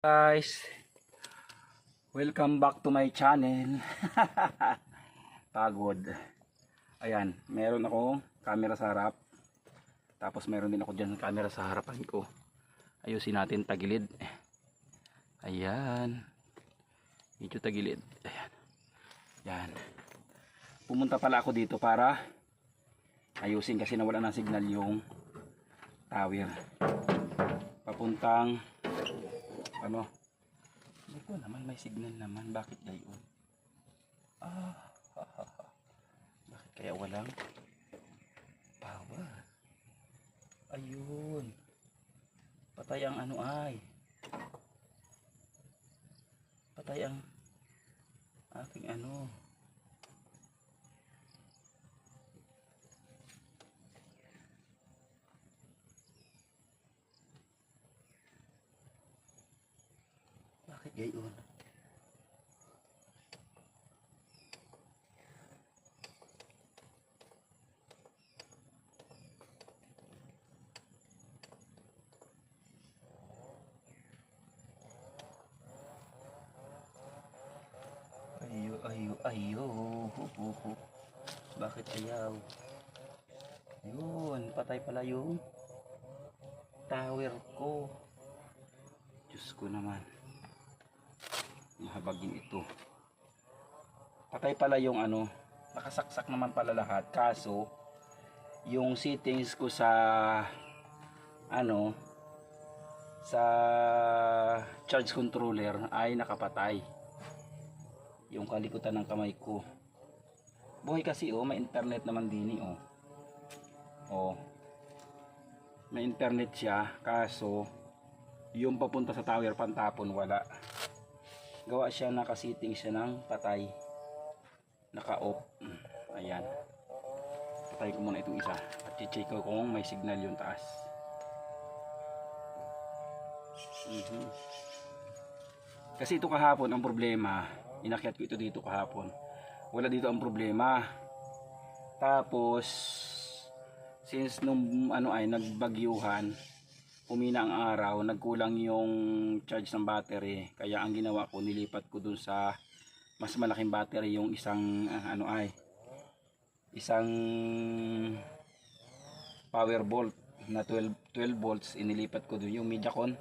guys. Welcome back to my channel. Pagod. Ayan meron akong camera sa harap. Tapos meron din ako dyan camera sa harapan ko. Ayusin natin tagilid. Ayan. Medyo tagilid. Ayan. Yan pumunta pala ako dito para ayusin kasi nawala ng signal yung tower. Papuntang ano? Hindi ko naman may signal naman. Bakit gayon? Ah ha, ha, ha. bakit kaya walang power? Ayun. Patay ang ano ay. Patay ang aking ano gayon. Ayo ayo ayo. Hu, hu, hu. bakit ayaw? Yun patay pala yung tower ko. Diyos ko naman mahabagin ito. Patay pala yung ano nakasaksak naman pala lahat. Kaso yung settings ko sa ano sa charge controller ay nakapatay. Yung kalikutan ng kamay ko. Buhay kasi oh may internet naman din eh, oh. Oh. May internet siya kaso yung papunta sa tower pantapon wala gawa siya nakasiting siya ng patay naka off ayan. Patay ko muna itong isa. At check ko kung may signal yung taas. Mhm. kasi ito kahapon ang problema inakyat ko ito dito kahapon. Wala dito ang problema. Tapos since nung ano ay nagbagyuhan umina ang araw, nagkulang yung charge ng battery. Kaya ang ginawa ko, nilipat ko dun sa mas malaking battery yung isang ah, ano ay isang power bolt na 12 12 volts inilipat ko dun. Yung Mediacon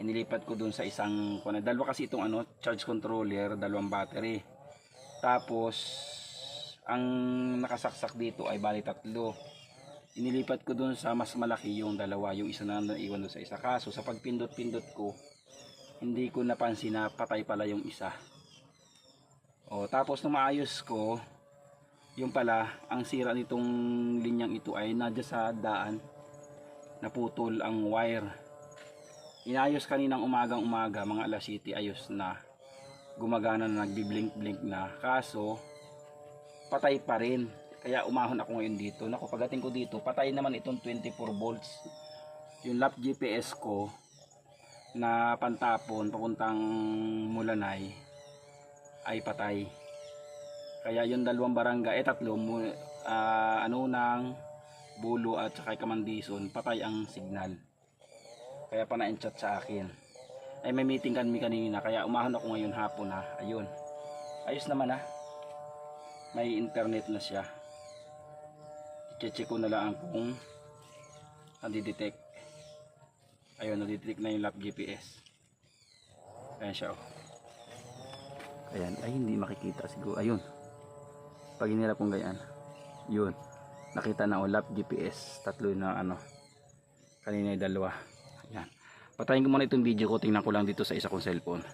inilipat ko dun sa isang kuna dalawa kasi itong ano charge controller dalawang battery. Tapos ang nakasaksak dito ay bali tatlo inilipat ko dun sa mas malaki yung dalawa yung isa na naiwan dun sa isa. Kaso sa pagpindot-pindot ko hindi ko napansin na patay pala yung isa. O tapos nung maayos ko yung pala ang sira nitong linyang ito ay nadya sa daan naputol ang wire. Inayos kaninang umagang umaga mga alas 7 ayos na. Gumagana na nagbi-blink blink na. Kaso patay pa rin kaya umahon ako ngayon dito. Naku, pagdating ko dito, patay naman itong 24 volts. Yung lap GPS ko na pantapon papuntang Mulanay ay patay. Kaya yung dalawang barangay, eh tatlo, ah, ano nang Bulo at saka Kamandison, patay ang signal. Kaya pa na-chat sa akin. Ay may meeting kami kanina, kaya umahon ako ngayon hapon ha. Ayun. Ayos naman ha. May internet na siya check ko na lang kung nadidetect. Ayun nadidetect na yung lap GPS ayan siya oh. Ayan ay hindi makikita siguro. Ayun. Pag inilap kong ganyan yun. Nakita na oh lap GPS tatlo na ano kanina yung dalawa. Ayan. Patayin ko muna itong video ko. Tingnan ko lang dito sa isa kong cellphone